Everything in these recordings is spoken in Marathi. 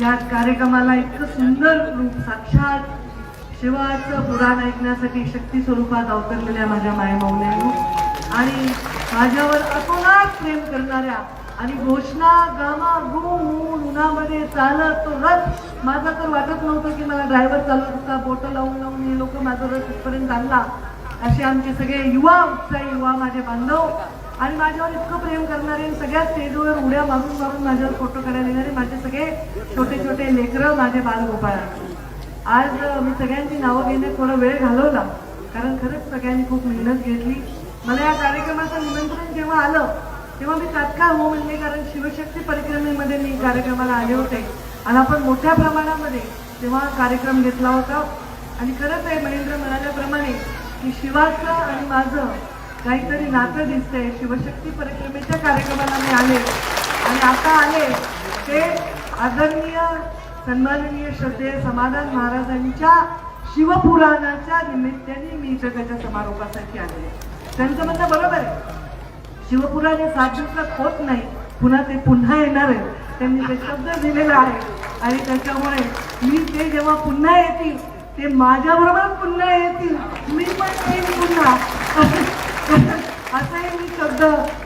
या कार्यक्रमाला इतकं सुंदर रूप साक्षात शिवाचं पुराण ऐकण्यासाठी शक्ती स्वरूपात अवतरलेल्या माझ्या मायमाऊल्यानो आणि माझ्यावर अतोनात प्रेम करणाऱ्या आणि घोषणा गामा गुण उन्हामध्ये चालत तो रथ. माझा तर वाटत नव्हतं की मला ड्रायव्हर चालत होता बोटं लावून लावून हे लोक माझा रथ इथपर्यंत आणला. असे आमचे सगळे युवा उत्साही युवा माझे बांधव आणि माझ्यावर इतकं प्रेम करणारे सगळ्या स्टेजवर उड्या मारून मारून माझ्यावर फोटो काढायला येणारे माझे सगळे छोटे छोटे लेकरं माझे बालगोपाळ आज मी सगळ्यांची नावं घेण्यात थोडा वेळ घालवला कारण खरंच सगळ्यांनी खूप मेहनत घेतली. मला या कार्यक्रमाचं निमंत्रण जेव्हा आलं तेव्हा मी तात्काळ हो म्हणले कारण शिवशक्ती परिक्रमेमध्ये मी कार्यक्रमाला आले होते. आणि आपण मोठ्या प्रमाणामध्ये तेव्हा कार्यक्रम घेतला होता. आणि खरंच आहे महेंद्र म्हणाल्याप्रमाणे की शिवाचं आणि माझं काहीतरी नातं दिसतंय. शिवशक्ती परिक्रमेच्या कार्यक्रमाला मी आले. आणि आता आले ते आदरणीय सन्माननीय श्रद्धेय समाधान महाराजांच्या शिवपुराणाच्या निमित्ताने मी जगाच्या समारोपासाठी आले. त्यांचं म्हणणं बरोबर आहे. शिवपुराण हे सात दिवसात होत नाही. पुन्हा ते पुन्हा येणार आहे. त्यांनी ते शब्द दिलेला आहे. आणि त्याच्यामुळे मी ते जेव्हा पुन्हा येतील ते माझ्याबरोबर पुन्हा येतील. मी पण येईन पुन्हा. असाही मी शब्द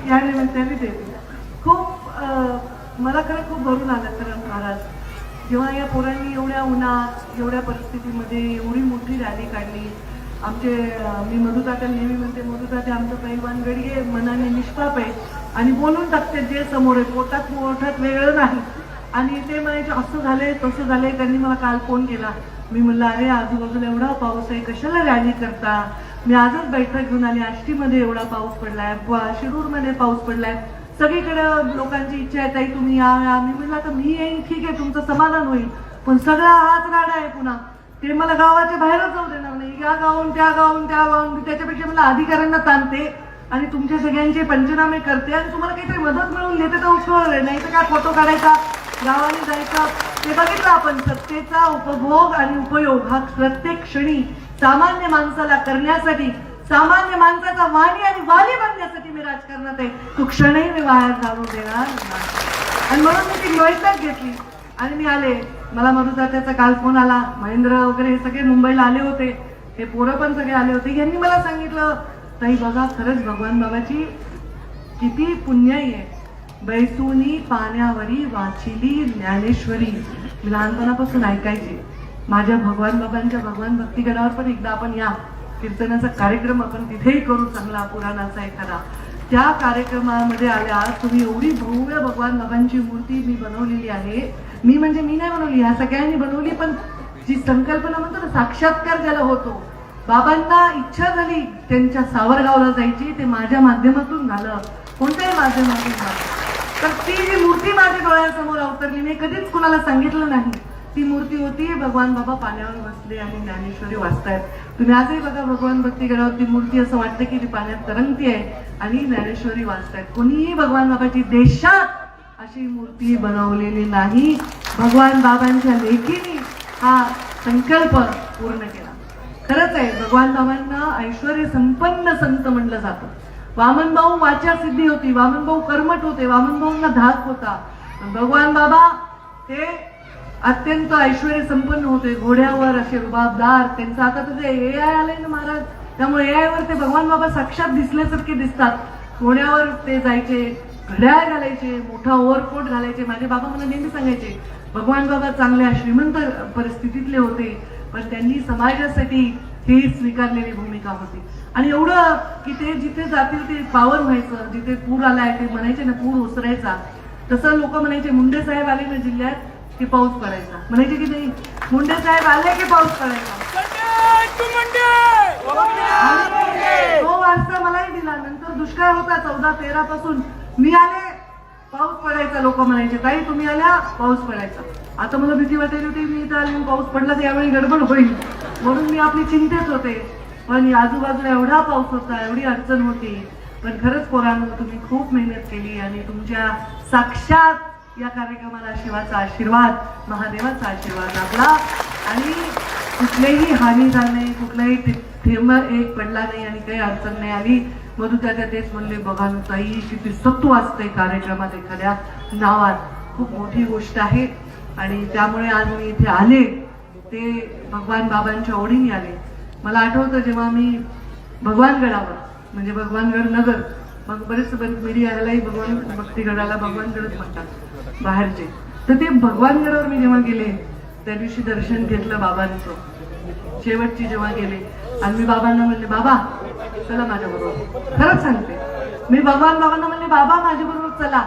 या निमित्ताने देते. खूप मला खरं खूप भरून आलं खरं महाराज. जेव्हा या पोरांनी एवढ्या उन्हात एवढ्या परिस्थितीमध्ये एवढी मोठी रॅली काढली. आमचे मी मधुतात्या नेहमी म्हणते मधुतात्या आमचं पैलवान गडगे मनाने निष्पाप आहे. आणि बोलून टाकते जे समोर आहे पोटात मोठात वेगळं नाही. आणि ते म्हणायचे असं झालंय तसं झालंय. त्यांनी मला काल फोन केला. मी म्हणलं अरे आजूबाजूला एवढा पाऊस आहे कशाला रॅली करता? मी आजच बैठक घेऊन आली. आष्टीमध्ये एवढा पाऊस पडलाय शिरूरमध्ये पाऊस पडलाय. सगळीकडे लोकांची इच्छा आहे ताई तुम्ही या मी म्हणलं आता मी येईन ठीक आहे तुमचं समाधान होईल. पण सगळा हाच राडा आहे पुन्हा. ते मला गावाच्या बाहेरच जाऊ देणार नाही. या गावून त्या गावून त्या गावून त्याच्यापेक्षा मला अधिकाऱ्यांना ताणते आणि तुमच्या सगळ्यांचे पंचनामे करते आणि तुम्हाला काहीतरी मदत मिळवून देते तर उत्सव नाही तर काय फोटो काढायचा गावाने जायचा? ते बघितलं आपण. सत्तेचा उपभोग आणि उपयोग हा प्रत्येक क्षणी सामान्य माणसाला करण्यासाठी सामान्य माणसाचा वाणी आणि वाली बनण्यासाठी मी राजकारणात आहे. तो क्षणही मी बाहेर घालून देणार आणि म्हणून मी ती बैठक घेतली. आणि मी आले. मला मधुतात्याचा काल फोन आला. महेंद्र वगैरे हे सगळे मुंबईला आले होते. हे पोरं पण सगळे आले होते. यांनी मला सांगितलं ताई बघा खरंच भगवान बाबाची किती पुण्याई आहे. बैसुनी पाण्यावरी वाचिली ज्ञानेश्वरी. मी लहानपणापासून ऐकायची. माझ्या भगवान बाबांच्या भगवान भक्तीगडावर पण एकदा आपण या कीर्तनाचा कार्यक्रम आपण तिथेही करू चांगला पुराणाचा एखादा. त्या कार्यक्रमामध्ये आल्या तुम्ही एवढी भव्य भगवान बाबांची मूर्ती मी बनवलेली आहे. मी म्हणजे मी नाही बनवली ह्या सगळ्यांनी बनवली पण जी संकल्पना म्हणतो ना साक्षात्कार ज्याला होतो बाबांना इच्छा झाली त्यांच्या सावरगावला जायची ते माझ्या माध्यमातून झालं. कोणत्याही माध्यमातून झालं. तर ती जी मूर्ती माझ्या डोळ्यासमोर अवतरली मी कधीच कुणाला सांगितलं नाही. ती मूर्ती होती. भगवान बाबा पाण्यावर बसले आणि ज्ञानेश्वरी वाचतायत. तुम्ही आजही बघा भगवान भक्ती भक्तीगडावर ती मूर्ती असं वाटतं की ती पाण्यात तरंगती आहे आणि ज्ञानेश्वरी वाचतायत. कोणीही भगवान बाबाची देशात अशी मूर्ती बनवलेली नाही. भगवान बाबांच्या लेखीने हा संकल्प पूर्ण केला. खरंच आहे भगवान बाबांना ऐश्वर संपन्न संत म्हटलं जातं. वामन भाऊ वाचा सिद्धी होती वामन भाऊ होते वामन भाऊंना धाक होता. भगवान बाबा ते अत्यंत ऐश्वर संपन्न होते घोड्यावर असे रुबाबदार त्यांचं आता तुझे ए आय आलंय ना महाराज. त्यामुळे ए वर ते भगवान बाबा साक्षात दिसल्यासारखे दिसतात. घोड्यावर ते जायचे घड्याळ घालायचे मोठा ओव्हरकोट घालायचे. माझे बाबा मला नेहमी सांगायचे भगवान बाबा चांगल्या श्रीमंत परिस्थितीतले होते पण त्यांनी समाजासाठी ही स्वीकारलेली भूमिका होती. आणि एवढं की ते जिथे जातील ते पावन व्हायचं जिथे पूर आलाय ते म्हणायचे ना पूर ओसरायचा. तसं लोक म्हणायचे मुंडे साहेब आले ना जिल्ह्यात की पाऊस पडायचा. म्हणायचे की नाही मुंडे साहेब आले की पाऊस पडायचा. तो वारसा मलाही दिला. नंतर दुष्काळ होता चौदा तेरा पासून. मी आले पाऊस पडायचा लोक म्हणायचे. ताई तुम्ही आल्या पाऊस पडायचा. आता मला भीती वाटायची होती मी इथं आली पाऊस पडला तर यावेळी गडबड होईल. म्हणून मी आपली चिंतेत होते. पण आजूबाजूला एवढा पाऊस होता एवढी अडचण होती. पण खरंच पोरांनो तुम्ही खूप मेहनत केली आणि तुमच्या साक्षात या कार्यक्रमाला शिवाचा आशीर्वाद महादेवाचा आशीर्वाद लाभला. आणि कुठलीही हानी झाली नाही कुठलाही थे- थेंब एक पडला नाही आणि काही अडचण नाही आली. मधुतात्या तेच म्हणले बघा ना ताई किती सत्व असते कार्यक्रमात एखाद्या नावात. खूप मोठी गोष्ट आहे. आणि त्यामुळे आज मी इथे आले. ते भगवान बाबांच्या ओढीने आले. मला आठवतं जेव्हा मी भगवानगडावर म्हणजे भगवानगड नगर मग बरेच बरेच मीडियालाही भगवान भक्तीगडाला भगवानगडच म्हणतात. बाहेरचे. तर ते भगवानगडावर मी जेव्हा गेले त्या दिवशी दर्शन घेतलं बाबांचं. शेवटची जेव्हा गेले आणि मी बाबांना म्हणले बाबा चला माझ्या बरोबर खरंच सांगते. मी भगवान बाबांना म्हणले बाबा माझ्या बरोबर चला.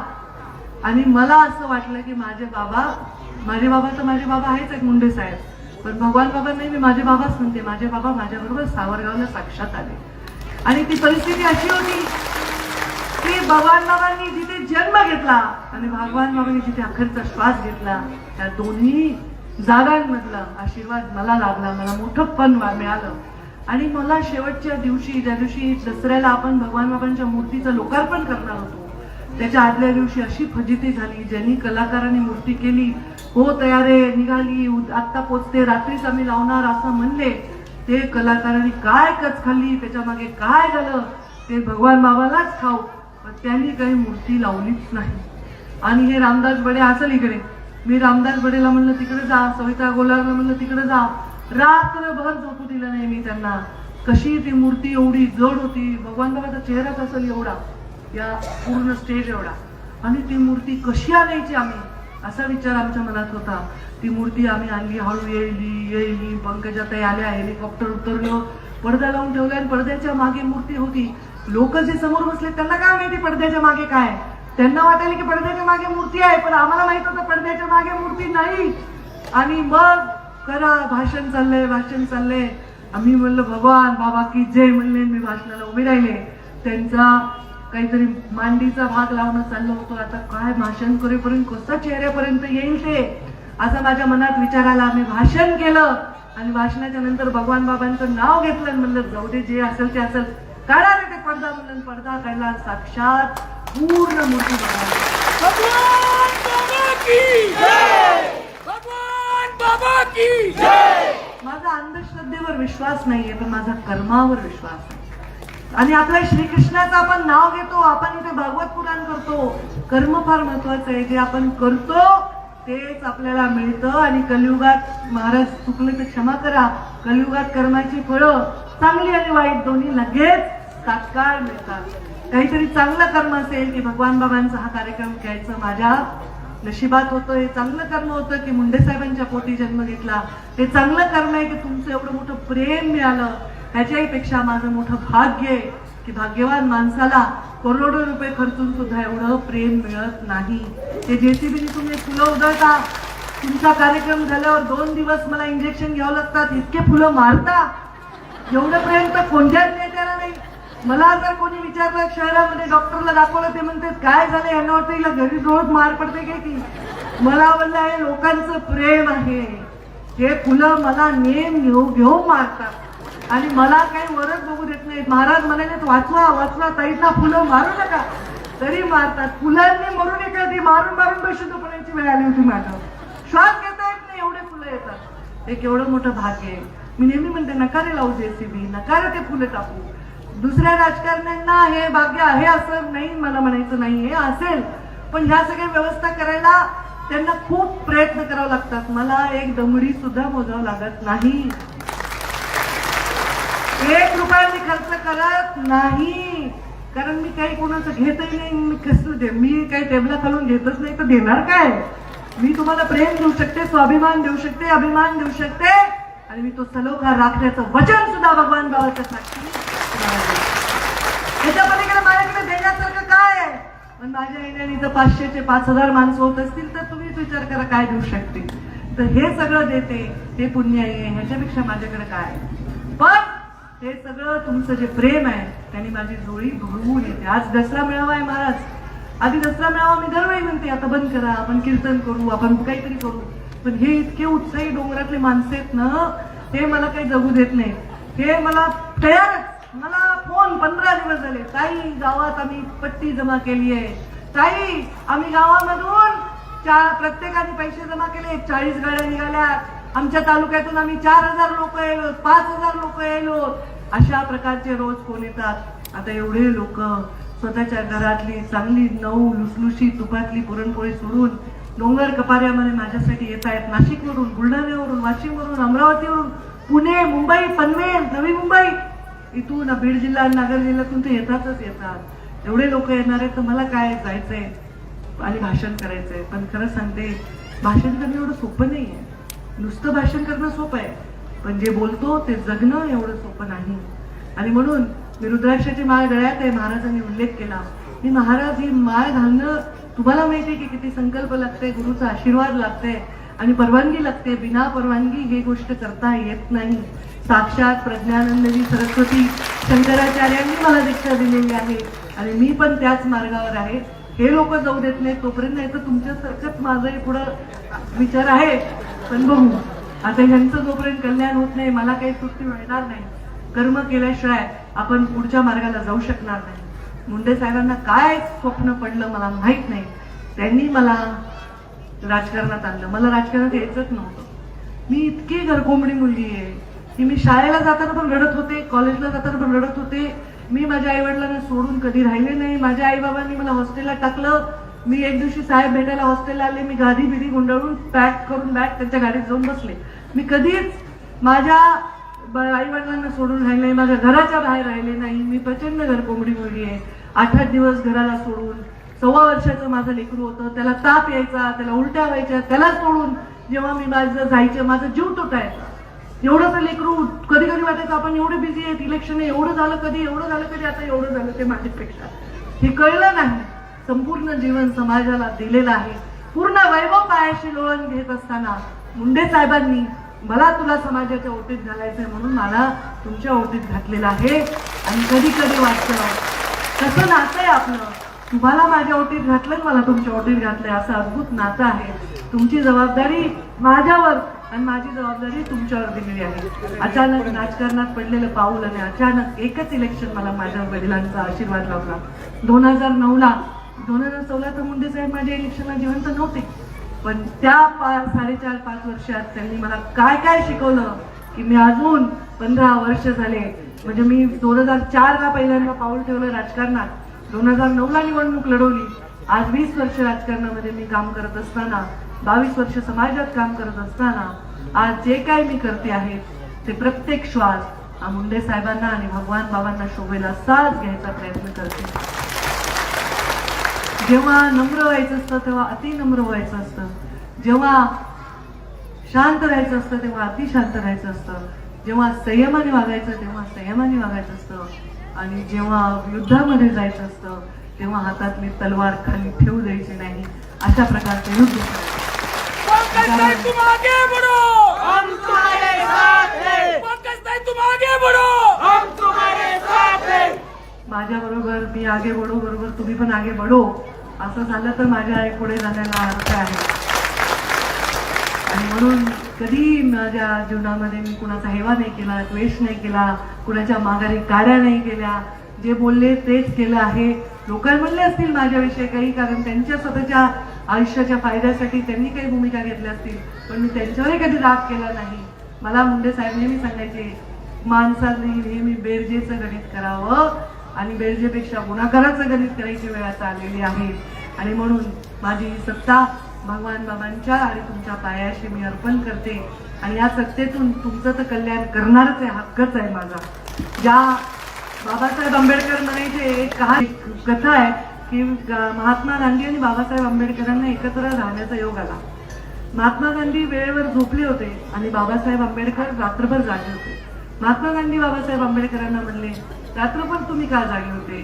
आणि मला असं वाटलं की माझे बाबा माझे बाबा तर माझे बाबा आहेच एक मुंडे साहेब. पण भगवान बाबा नाही मी माझे बाबाच म्हणते. माझे बाबा माझ्याबरोबर सावरगावला साक्षात आले. आणि ती परिस्थिती अशी होती की भगवान बाबांनी जन्म घेतला आणि भगवान बाबांनी जिथे अखेरचा श्वास घेतला त्या दोन्ही जागांमधला आशीर्वाद मला लागला मला मोठं पण मिळालं. आणि मला शेवटच्या दिवशी ज्या दिवशी दसऱ्याला आपण भगवान बाबांच्या मूर्तीचं लोकार्पण करणार होतो त्याच्या आदल्या दिवशी अशी फजिती झाली ज्यांनी कलाकारांनी मूर्ती केली हो तयारे निघाली आत्ता पोचते रात्रीच आम्ही लावणार असं म्हणले. ते कलाकारांनी काय कच खाल्ली त्याच्यामागे काय झालं? ते भगवान बाबालाच खाऊ. पण त्यांनी काही मूर्ती लावलीच नाही. आणि हे रामदास बडे असेल इकडे. मी रामदास बडेला म्हणलं तिकडे जा. सविता गोलारला म्हणलं तिकडे जा. रात्रभर झोपू दिलं नाही मी त्यांना. कशी ती मूर्ती एवढी जड होती. भगवान बाबाचा चेहराच असेल एवढा. या पूर्ण स्टेज एवढा. आणि ती मूर्ती कशी आणायची आम्ही? असा विचार आमच्या मनात होता. ती मूर्ती आम्ही आणली हळू येईली येईली. पंकजाताई आल्या हेलिकॉप्टर उतरलो. पडदा लावून ठेवला आणि पडद्याच्या मागे मूर्ती होती. लोक जे समोर बसले त्यांना काय माहिती पडद्याच्या मागे काय? त्यांना वाटायला की पडद्याच्या मागे मूर्ती आहे पण आम्हाला माहीत होतं पडद्याच्या मागे मूर्ती नाही. आणि मग करा भाषण चाललंय भाषण चाललंय. आम्ही म्हणलं भगवान बाबा की जय म्हणले मी भाषणाला उभे राहिले. त्यांचा काहीतरी मांडीचा भाग लावणं चाललं होतं. आता काय भाषण करेपर्यंत कसं चेहऱ्यापर्यंत येईल ते? असं माझ्या मनात विचार आला. आम्ही भाषण केलं. आणि भाषणाच्या नंतर भगवान बाबांचं नाव घेतलं म्हणलं जाऊ दे जे असेल ते असेल. काढा रे ते पडदा म्हणलं पडदा काढला. साक्षात पूर्ण मूर्ती माझा अंधश्रद्धेवर विश्वास नाहीये पण माझा कर्मावर विश्वास आहे. आणि आपल्या श्रीकृष्णाचं आपण नाव घेतो आपण इथे भागवत पुराण करतो. कर्म फार महत्वाचं आहे जे आपण करतो तेच आपल्याला मिळतं आणि कलियुगात महाराज चुकले तर क्षमा करा. कलियुगात कर्माची फळं चांगली आणि वाईट दोन्ही लगेच तात्काळ मिळतात. काहीतरी चांगलं कर्म असेल की भगवान बाबांचा हा कार्यक्रम घ्यायचं माझ्या नशिबात होतं. हे चांगलं कर्म होतं की मुंडे साहेबांच्या पोटी जन्म घेतला. हे चांगलं कर्म आहे की तुमचं एवढं मोठं प्रेम मिळालं. ह्याच्याही पेक्षा माझं मोठं भाग्य आहे. की भाग्यवान माणसाला करोडो रुपये खर्चून सुद्धा एवढं प्रेम मिळत नाही. ते जेसीबीने तुम्ही फुलं उधळता. तुमचा कार्यक्रम झाल्यावर दोन दिवस मला इंजेक्शन घ्यावं लागतात. इतके फुलं मारता. एवढं प्रेम तर कोणत्याच नेत्याला नाही. मला जर कोणी विचारलं शहरामध्ये डॉक्टरला दाखवलं ते म्हणतात काय झालं? यांना वाटतं हिला घरी रोज मार पडते काय की मला म्हणलं हे लोकांचं प्रेम आहे. हे फुलं मला नेम घेऊ घेऊ मारतात. आणि मला काही वरच बघू देत नाहीत. महाराज म्हणाले वाचवा वाचवा ताईंना फुलं मारू नका. तरी मारतात. फुलांनी मरून एक ती मारून मारून बेशुद्ध पडायची वेळ आली होती मॅडम श्वास घेता येत नाही एवढे फुलं येतात. हे केवढं मोठं भाग्य आहे. मी नेहमी म्हणते नकारे लावू जेसीबी नकारे ते फुलं टाकू. दुसऱ्या राजकारण्यांना हे भाग्य आहे असं नाही मला म्हणायचं नाही. हे असेल. पण ह्या सगळ्या व्यवस्था करायला त्यांना खूप प्रयत्न करावे लागतात. मला एक दमडी सुद्धा मोजावं लागत नाही. एक रुपया मी खर्च करत नाही. कारण मी काही कोणाचं घेतही नाही मी कसं दे मी काही टेबला खालून घेतच नाही तर देणार काय? मी तुम्हाला प्रेम देऊ शकते स्वाभिमान देऊ शकते अभिमान देऊ शकते आणि मी तो सलोखा राखण्याचं वचन सुद्धा भगवान बाबाच्या साक्षी तुम्हाला याच्या पलीकडे माझ्याकडे देण्यासारखं काय आहे? पण माझ्या येण्याने जर पाचशेचे पाच हजार माणसं होत असतील तर तुम्हीच विचार करा काय देऊ शकते. तर हे सगळं देते हे पुण्य आहे ह्याच्यापेक्षा माझ्याकडे काय आहे? पण हे सगळं तुमचं जे प्रेम आहे त्यांनी माझी जोडी भरवून येते आज दसरा मेळावा आहे महाराज. आधी दसरा मेळावा मी दरवेळी म्हणते आता बंद करा आपण कीर्तन करू आपण काहीतरी करू. पण हे इतके उत्साही डोंगरातले माणसं आहेत ना ते मला काही जगू देत नाही हे मला तयारच. मला फोन पंधरा दिवस झाले. ताई गावात आम्ही पट्टी जमा केली आहे. ताई आम्ही गावामधून चार प्रत्येकाने पैसे जमा केले. चाळीस गाड्या निघाल्या. आमच्या तालुक्यातून आम्ही चार हजार लोक येलो पाच हजार लोक येलो अशा प्रकारचे रोज फोन येतात. आता एवढे लोक स्वतःच्या घरातली चांगली नऊ लुसलुशी तुपातली पुरणपोळी सोडून डोंगर कपाऱ्यामध्ये माझ्यासाठी येत आहेत. नाशिकवरून बुलढाण्यावरून वाशिमवरून अमरावतीवरून पुणे मुंबई पनवेल नवी मुंबई. इथून बीड जिल्हा नगर नागर जिल्ह्यातून ते येतातच येतात. एवढे लोक येणार आहेत तर मला काय जायचंय? आणि भाषण करायचंय. पण खरं सांगते भाषण करणं एवढं सोपं नाही आहे नुसतं भाषण करणं सोपं आहे. पण जे बोलतो ते जगणं एवढं सोपं नाही. आणि म्हणून मी रुद्राक्षाची माळ गळ्यात आहे महाराजांनी उल्लेख केला. की महाराज ही माळ घालणं तुम्हाला माहिती आहे की किती संकल्प लागते गुरुचा आशीर्वाद लागते आणि परवानगी लागते. बिना परवानगी ही गोष्ट करता येत नाही. साक्षात प्रज्ञानंदजी सरस्वती शंकराचार्यांनी मला दीक्षा दिलेली आहे. आणि मी पण त्याच मार्गावर आहे. हे लोक जाऊ देत नाही तोपर्यंत नाही तर तुमच्यासारखंच माझंही पुढं विचार आहे. पण बघू. आता ह्यांचं जोपर्यंत कल्याण होत नाही मला काही सुट्टी मिळणार नाही. कर्म केल्याशिवाय आपण पुढच्या मार्गाला जाऊ शकणार नाही. मुंडे साहेबांना काय स्वप्न पडलं मला माहीत नाही. त्यांनी मला राजकारणात आणलं. मला राजकारणात यायचंच नव्हतं. मी इतकी घरकोंबडी मुलगी आहे. की मी शाळेला जाताना पण रडत होते कॉलेजला जाताना पण रडत होते. मी माझ्या आई वडिलांना सोडून कधी राहिले नाही. माझ्या आई बाबांनी मला हॉस्टेलला टाकलं. मी एक दिवशी साहेब भेटायला हॉस्टेलला आले मी गादी बिदी गुंडाळून पॅक करून बॅग त्यांच्या गाडीत जाऊन बसले. मी कधीच माझ्या आई वडिलांना सोडून राहिले नाही माझ्या घराच्या बाहेर राहिले नाही. मी प्रचंड घर कोंबडी मुलगी आहे. आठ आठ दिवस घराला सोडून सव्वा वर्षाचं माझं लेकरू होतं. त्याला ताप यायचा त्याला उलट्या व्हायच्या त्याला सोडून जेव्हा मी माझं जायचं माझा जीव तुटायचा एवढंच लेकरू कधी कधी वाटायचं आपण एवढे बिझी आहेत इलेक्शन एवढं झालं कधी एवढं झालं कधी आता एवढं झालं ते माझ्यापेक्षा. हे कळलं नाही. संपूर्ण जीवन समाजाला दिलेलं आहे. पूर्ण वैभव पायाशी लोळण घेत असताना मुंडे साहेबांनी मला तुला समाजाच्या ओटीत घालायचंय म्हणून मला तुमच्या ओटीत घातलेलं आहे. आणि कधी कधी वाटतं कसं नातं आहे आपलं. तुम्हाला माझ्या ओटीत घातलं मला तुमच्या ओटीत घातलंय. असं अद्भुत नातं आहे. तुमची जबाबदारी माझ्यावर आणि माझी जबाबदारी तुमच्यावर दिलेली आहे. अचानक राजकारणात पडलेलं पाऊल आणि अचानक एकच इलेक्शन मला माझ्या वडिलांचा आशीर्वाद लावला दोन हजार नऊला दोन हजार चौदा तर मुंडे साहेब माझ्या इलेक्शनला जिवंत नव्हते. पण त्या पा साडेचार पाच वर्षात त्यांनी मला काय काय शिकवलं की मी अजून पंधरा वर्ष झाले. म्हणजे मी दोन हजार चारला पहिल्यांदा पाऊल ठेवलं राजकारणात. दोन हजार नऊला निवडणूक लढवली. आज वीस वर्ष राजकारणामध्ये मी काम करत असताना बावीस वर्ष समाजात काम करत असताना आज जे काय मी करते आहे ते प्रत्येक श्वास हा मुंडे साहेबांना आणि भगवान बाबांना शोभेला साथ घ्यायचा प्रयत्न करते. जेव्हा नम्र व्हायचं असतं तेव्हा अतिनम्र व्हायचं असतं. जेव्हा शांत राहायचं असतं तेव्हा अतिशांत राहायचं असतं. जेव्हा संयमाने वागायचं तेव्हा संयमाने वागायचं असतं. आणि जेव्हा युद्धामध्ये जायचं असतं तेव्हा हातातली तलवार खाली ठेवू द्यायची नाही. अशा प्रकारचं युद्ध करायचं. पंकज भाई तुम आगे बढ़ो! हम तुम्हारे साथ हैं। पंकज भाई तुम आगे बढ़ो! हम तुम्हारे साथ हैं। माझ्या बरोबर मी आगे बढो बरोबर तुम्ही पण आगे बढो. असं झालं तर माझ्या आई पुढे जाण्याला अर्थ आहे. आणि म्हणून कधी माझ्या जीवनामध्ये मी कुणाचा हेवा नाही केला द्वेष नाही केला कुणाच्या माघारी काड्या नाही केल्या जे बोलले तेच केलं आहे. लोक म्हणले असतील माझ्याविषयी काही कारण त्यांच्या स्वतःच्या आयुष्याच्या फायद्यासाठी त्यांनी काही भूमिका घेतल्या असतील पण मी त्यांच्यावरही कधी राग केला नाही. मला मुंडे साहेब नेहमी सांगायचे माणसाने नेहमी बेरजेचं गणित करावं आणि बेरजेपेक्षा गुणाकाराचं गणित करायची वेळ आता आलेली आहे. आणि म्हणून माझी ही सत्ता भगवान बाबांच्या आणि तुमच्या पायाशी मी अर्पण करते. आणि या सत्तेतून तुमचं तर कल्याण करणारच आहे हक्कच आहे माझा. ज्या बाबासाहेब आंबेडकर म्हणायचे एक कहा कथा आहे की महात्मा गांधी आणि बाबासाहेब आंबेडकरांना एकत्र राहण्याचा योग आला. महात्मा गांधी वेळेवर झोपले होते आणि बाबासाहेब आंबेडकर रात्रभर जागे होते. महात्मा गांधी बाबासाहेब आंबेडकरांना म्हणले रात्रभर तुम्ही का जागे होते?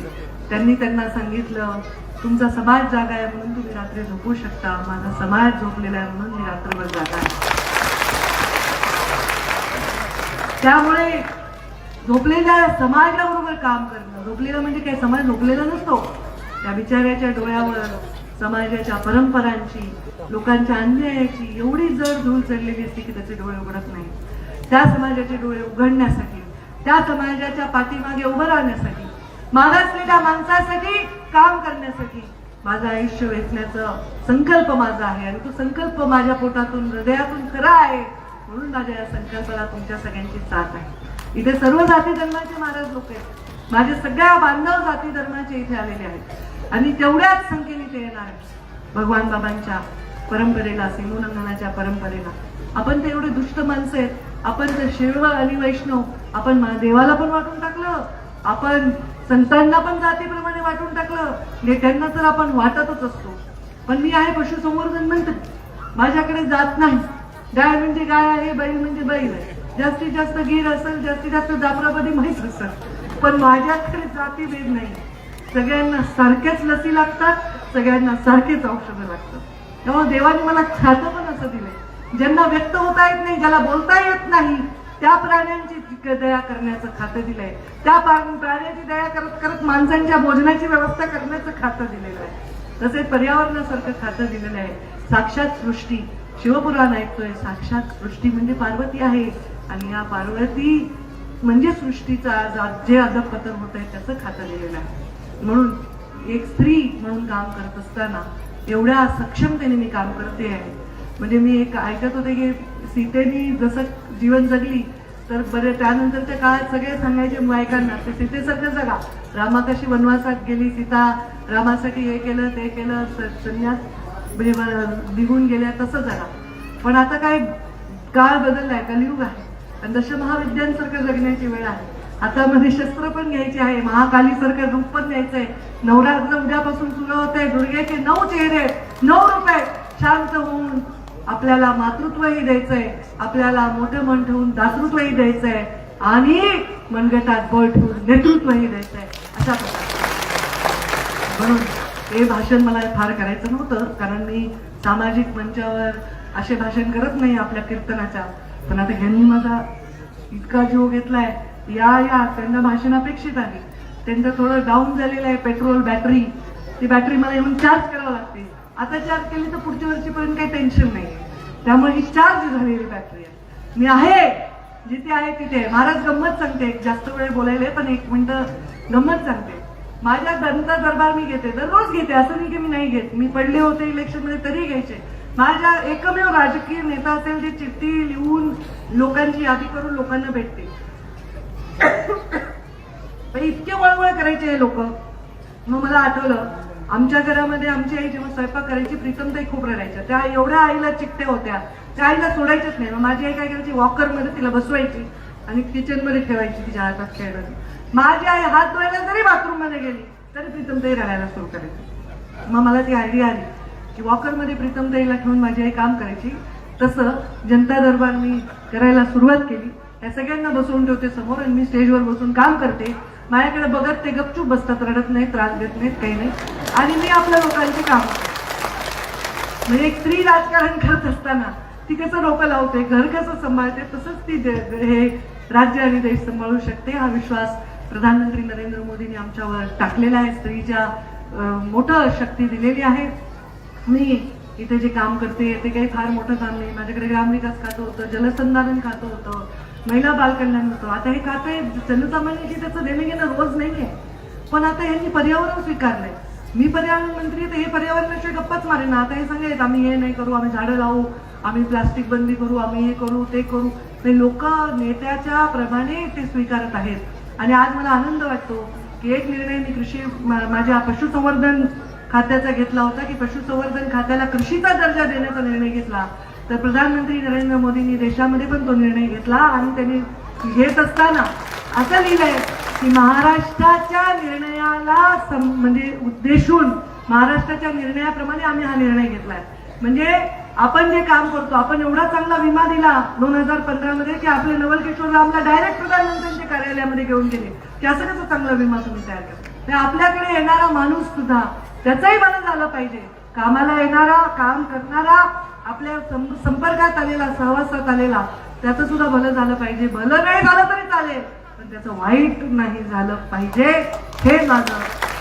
त्यांनी त्यांना सांगितलं तुमचा समाज जागा आहे म्हणून तुम्ही रात्री झोपू शकता. माझा समाज झोपलेला आहे म्हणून मी रात्रभर जागा आहे. त्यामुळे झोपलेल्या समाजाबरोबर काम करणं झोपलेलं म्हणजे काय? समाज झोपलेला नसतो. त्या बिचाऱ्याच्या डोळ्यावर समाजाच्या परंपरांची लोकांच्या अन्यायाची एवढी जड धूळ चढलेली असते की त्याचे डोळे उघडत नाही त्या समाजाचे डोळे उघडण्यासाठी त्या समाजाच्या पाठीमागे उभं राहण्यासाठी मागासलेल्या माणसासाठी काम करण्यासाठी माझं आयुष्य वेचण्याचा संकल्प माझा आहे आणि तो संकल्प माझ्या पोटातून हृदयातून खरा आहे म्हणून माझ्या या संकल्पाला तुमच्या सगळ्यांची साथ आहे. इथे सर्व जाती धर्माचे महाराज लोक आहेत. माझे सगळ्या बांधव जाती धर्माचे इथे आलेले आहेत. आणि तेवढ्याच संख्येने ते येणार आहेत. भगवान बाबांच्या परंपरेला सिंधुनंदनाच्या परंपरेला. आपण ते एवढे दुष्ट माणसं आहेत. आपण तर शिळव आणि वैष्णव आपण देवाला पण वाटून टाकलं. आपण संतांना पण जातीप्रमाणे वाटून टाकलं. नेत्यांना तर आपण वाटतच असतो. पण मी आहे पशुसंवर्धन मंत्री. माझ्याकडे जात नाही. गाय म्हणजे गाय आहे बैल म्हणजे बैल आहे. जास्तीत जास्त गीर असेल जास्तीत जास्त जाफराबादी माहीत असेल. पण माझ्याकडे जाती भेद नाही. सगळ्यांना सारख्याच लसी लागतात सगळ्यांना सारखेच औषधं लागतात. त्यामुळे देवाने मला खातं पण असं दिलंय. ज्यांना व्यक्त होता येत नाही ज्याला बोलता येत नाही त्या प्राण्यांची दया करण्याचं खातं दिलंय. त्या प्राण्याची दया करत करत माणसांच्या भोजनाची व्यवस्था करण्याचं खातं दिलेलं आहे. तसेच पर्यावरणासारखं खातं दिलेलं आहे. साक्षात सृष्टी. शिवपुराण ऐकतोय. साक्षात सृष्टी म्हणजे पार्वती आहे. आणि या पार्वती म्हणजे सृष्टीचा आज आज पतन होत आहे त्याचं खातं दिलेलं आहे. म्हणून एक स्त्री म्हणून काम करत असताना एवढ्या सक्षमतेने मी काम करते आहे. म्हणजे मी एक ऐकत होते की सीतेने जसं जीवन जगली तर बरे त्यानंतरच्या काळात सगळे सांगायचे मायकांना ते सीतेसारखं जगा. रामा कशी वनवासात गेली सीता रामासाठी हे केलं ते केलं सर संन्यास निघून गेल्या तसं जगा. पण आता काय काळ बदललाय कलियुग आहे. आणि दशमहाविद्यांसारखं जगण्याची वेळ आहे. हातामध्ये शस्त्र पण घ्यायचे आहे महाकालीसारखं रूप पण घ्यायचं आहे नवरात्र उद्यापासून सुरू होत आहे दुर्गेचे नऊ चेहरे नऊ रुपये शांत होऊन आपल्याला मातृत्वही द्यायचंय आपल्याला मोठं मन ठेवून दातृत्वही द्यायचंय आणि मनगटात बळ ठेवून नेतृत्वही द्यायचंय. अशा प्रकारे. म्हणून हे भाषण मला फार करायचं नव्हतं कारण मी सामाजिक मंचावर असे भाषण करत नाही आपल्या कीर्तनाच्या. पण आता ह्यांनी माझा इतका जीव घेतलाय या या त्यांना भाषण अपेक्षित आहे. त्यांचं थोडं डाऊन झालेलं आहे पेट्रोल बॅटरी ती बॅटरी मला येऊन चार्ज करावं लागते. आता चार्ज केली तर पुढच्या वर्षीपर्यंत काही टेन्शन नाही त्यामुळे ही चार्ज झालेली बॅटरी आहे मी आहे जिथे आहे तिथे. महाराज गंमत सांगते. एक जास्त वेळ बोलायला पण एक मिनटं गंमत सांगते. माझ्या दंत दरबार मी घेते. दररोज घेते. असं नाही की मी नाही घेत. मी पडले होते इलेक्शनमध्ये तरी घ्यायचे. माझ्या एकमेव राजकीय नेता असेल जे चिठ्ठी लिहून लोकांची यादी करून लोकांना भेटते. पण इतके वळवळ करायचे हे लोक. मग मला आठवलं आमच्या घरामध्ये आमची आई जेव्हा स्वयंपाक करायची प्रीतमताई खूप रडायच्या. त्या एवढ्या आईला चिकट्या होत्या. त्या आईला सोडायच्याच नाही. मग माझी आई काय करायची? वॉकरमध्ये तिला बसवायची आणि किचनमध्ये ठेवायची तिच्या हातात खेळत माझी आई हात धुवायला जरी बाथरूममध्ये गेली तरी प्रीतमताई रडायला सुरू करायची. मग मला ती आयडिया आली की वॉकरमध्ये प्रीतमताईला ठेवून माझी आई काम करायची. तसं जनता दरबार मी करायला सुरुवात केली. या सगळ्यांना बसवून ठेवते समोर आणि मी स्टेजवर बसून काम करते. माझ्याकडे बघत ते गपचूप बसतात रडत नाही त्रास देत नाहीत काही नाही आणि मी आपल्या लोकांचे काम म्हणजे एक स्त्री राजकारण करत असताना ती कसं डोकं लावते घर कसं सांभाळते तसंच ती दे- हे राज्य आणि देश सांभाळू शकते हा विश्वास प्रधानमंत्री नरेंद्र मोदींनी आमच्यावर टाकलेला आहे. स्त्रीच्या मोठं शक्ती दिलेली आहे मी इथे जे काम करते ते काही फार मोठं काम नाही. माझ्याकडे ग्रामविकास खातं होतं जलसंधारण खातं होतं महिला बालकल्याण होतो. आता हे खातं आहे जनसामान्याची त्याचं देणं घेणं रोज नाहीये. पण आता यांनी पर्यावरण स्वीकारलंय. मी पर्यावरण मंत्री तर हे पर्यावरणाशिवाय गप्पाच मारेन आता हे सांगायचं आम्ही हे नाही करू आम्ही झाडं लावू आम्ही प्लास्टिक बंदी करू आम्ही हे करू ते करू. ते लोक नेत्याच्या प्रमाणे ते स्वीकारत आहेत. आणि आज मला आनंद वाटतो की एक निर्णय मी कृषी माझ्या पशुसंवर्धन खात्याचा घेतला होता की पशुसंवर्धन खात्याला कृषीचा दर्जा देण्याचा निर्णय घेतला. तर प्रधानमंत्री नरेंद्र मोदींनी देशामध्ये पण तो निर्णय घेतला आणि त्यांनी घेत असताना असं लिहिलंय की महाराष्ट्राच्या निर्णयाला सम- म्हणजे उद्देशून महाराष्ट्राच्या निर्णयाप्रमाणे आम्ही हा निर्णय घेतलाय. म्हणजे आपण जे काम करतो आपण एवढा चांगला विमा दिला दोन हजार पंधरामध्ये की आपले नवल किशोर रामला डायरेक्ट प्रधानमंत्र्यांच्या कार्यालयामध्ये घेऊन गेले. की असं कसं चांगला विमा तुम्ही तयार केला? तर आपल्याकडे येणारा माणूस सुद्धा त्याचंही मला झालं पाहिजे. कामाला येणारा काम करणारा आपल्या सं- संपर्कात आलेला सहवासात आलेला त्याचं सुद्धा भलं झालं पाहिजे. भलं नाही झालं तरी चालेल पण त्याचं वाईट नाही झालं पाहिजे. हे माझं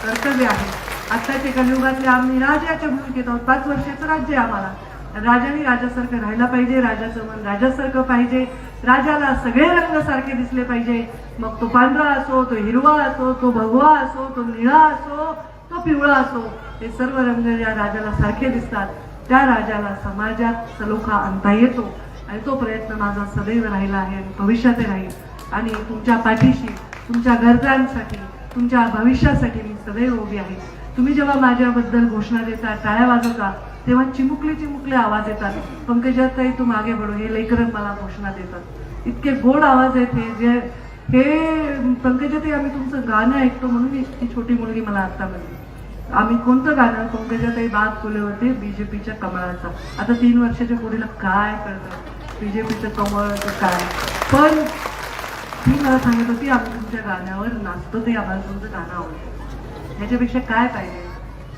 कर्तव्य आहे. आत्ताच्या कलियुगातले आम्ही राजाच्या भूमिकेत आहोत. पाच वर्षाचं राज्य आहे आम्हाला. राजाने राजासारखं राहायला पाहिजे राजाचं मन राजासारखं पाहिजे. राजाला सगळे रंग सारखे दिसले पाहिजे. मग तो पांढरा असो तो हिरवा असो तो भगवा असो तो निळा असो तो पिवळा असो. ते सर्व रंग या राजाला सारखे दिसतात. त्या राजाला समाजात सलोखा आणता येतो आणि तो प्रयत्न माझा सदैव राहिला आहे आणि भविष्यातही राहील. आणि तुमच्या पाठीशी तुमच्या गरजांसाठी तुमच्या भविष्यासाठी मी सदैव उभी आहे. तुम्ही जेव्हा माझ्याबद्दल घोषणा देता टाळ्या वाजवता तेव्हा चिमुकले चिमुकले आवाज येतात. पंकजाताई तू मागे पडू हे लेकरं मला घोषणा देतात. इतके गोड आवाज आहेत हे जे हे पंकजाताई आम्ही तुमचं गाणं ऐकतो म्हणून ही छोटी मुलगी मला आत्ता मिळते. आम्ही कोणतं गाणं पंकजाताई बाग फुले होते बीजेपीच्या कमळाचा. आता तीन वर्षाच्या पुढेला काय कळतं बीजेपीचं कमळ काय? पण ती मला सांगत होती आम्ही तुमच्या गाण्यावर नाचतो ते आम्हाला तुमचं गाणं आवडतं. ह्याच्यापेक्षा काय पाहिजे?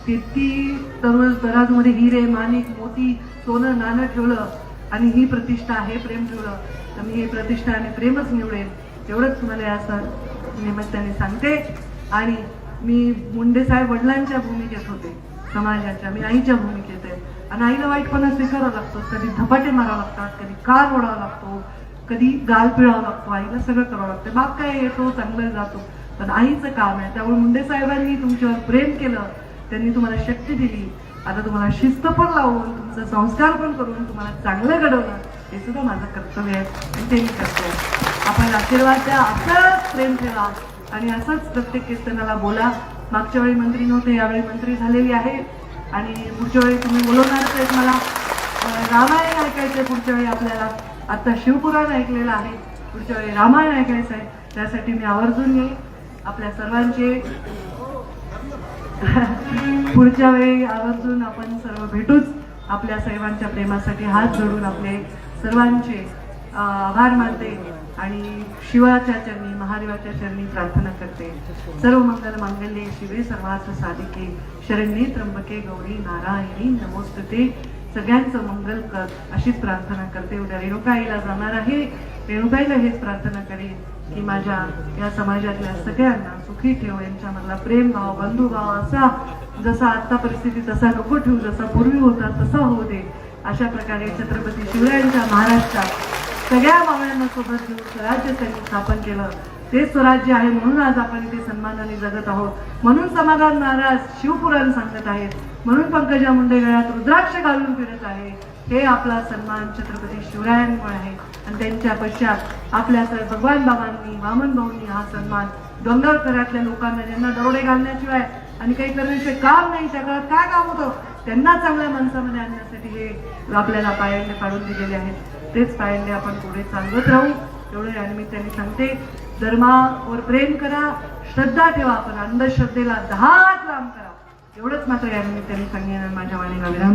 किती तरुण दराजमध्ये हिरे माणिक मोती सोनं नाणं ठेवलं आणि ही प्रतिष्ठा हे प्रेम ठेवलं तर मी हे प्रतिष्ठा आणि प्रेमच निवडेल एवढंच तुम्हाला या सर निमित्ताने सांगते. आणि मी मुंडे साहेब वडिलांच्या भूमिकेत होते समाजाच्या मी आईच्या भूमिकेत आहे. आणि आईला वाईटपणा स्वीकारावा लागतो कधी धपाटे मारावं लागतात कधी कार ओढावा लागतो कधी गाल पिळावा लागतो आईला सगळं करावं लागतं. बाप काय येतो चांगलं जातो. पण आईचं काम आहे त्यामुळे मुंडे साहेबांनी तुमच्यावर प्रेम केलं त्यांनी तुम्हाला शक्ती दिली. आता तुम्हाला शिस्त पण लावून तुमचा संस्कार पण करून तुम्हाला चांगलं घडवलं. हे सुद्धा माझं कर्तव्य आहे आणि ते मी करतो. आपण आशीर्वाद द्या असंच प्रेम ठेवा. आणि असंच प्रत्येक कीर्तनाला बोला. मागच्या वेळी मंत्री नव्हते यावेळी मंत्री झालेली आहे. आणि पुढच्या वेळी तुम्ही बोलवणारच आहेत मला. रामायण ऐकायचं पुढच्या वेळी आपल्याला. आत्ता शिवपुराण ऐकलेलं आहे. पुढच्या वेळी रामायण ऐकायचं आहे त्यासाठी मी आवर्जून येईल आपल्या सर्वांचे पुढच्या वेळी आवर्जून आपण सर्व भेटूच आपल्या सर्वांच्या प्रेमासाठी हात जोडून आपले सर्वांचे आभार मानते. आणि शिवाच्या चरणी महादेवाच्या चरणी प्रार्थना करते. सर्व मंगल मांगल्ये शिवे सर्वार्थ साधिके. शरण्ये त्र्यंबके गौरी नारायणी नमोस्तुते. सगळ्यांचं मंगल कर अशीच प्रार्थना करते. उद्या रेणुकाईला जाणार आहे. रेणुकाईला हेच प्रार्थना करेन की माझ्या या समाजातल्या सगळ्यांना सुखी ठेव. यांच्यामधला प्रेम भाव बंधुभाव असा जसा आत्ता परिस्थिती तसा नको ठेवू जसा पूर्वी होता तसा होऊ दे. अशा प्रकारे छत्रपती शिवरायांच्या महाराष्ट्रात सगळ्या मावळ्यांना सोबत घेऊन स्वराज्य त्यांनी स्थापन केलं. ते स्वराज्य आहे म्हणून आज आपण इथे सन्मानाने जगत आहोत. म्हणून समाधान महाराज शिवपुराण सांगत आहेत. म्हणून पंकजा मुंडे गळ्यात रुद्राक्ष घालून फिरत आहे. हे आपला सन्मान छत्रपती शिवरायांमुळे आहे. आणि त्यांच्या पश्चात आपल्या सर भगवान बाबांनी वामन भाऊंनी हा सन्मान डोंगरकरातल्या लोकांना ज्यांना दरोडे घालण्याशिवाय आणि काही करण्याचे काम नाही त्या काळात काय काम होतं? त्यांना चांगल्या माणसामध्ये आणण्यासाठी हे आपल्याला पायाने पाडून दिलेले आहेत. तेच पायंडे आपण पुढे चालवत राहू. एवढं या निमित्ताने सांगते धर्मावर प्रेम करा श्रद्धा ठेवा आपण अंधश्रद्धेला दहा हात लांब करा. एवढंच मात्र या निमित्ताने सांगेन माझ्या वाणीला विराम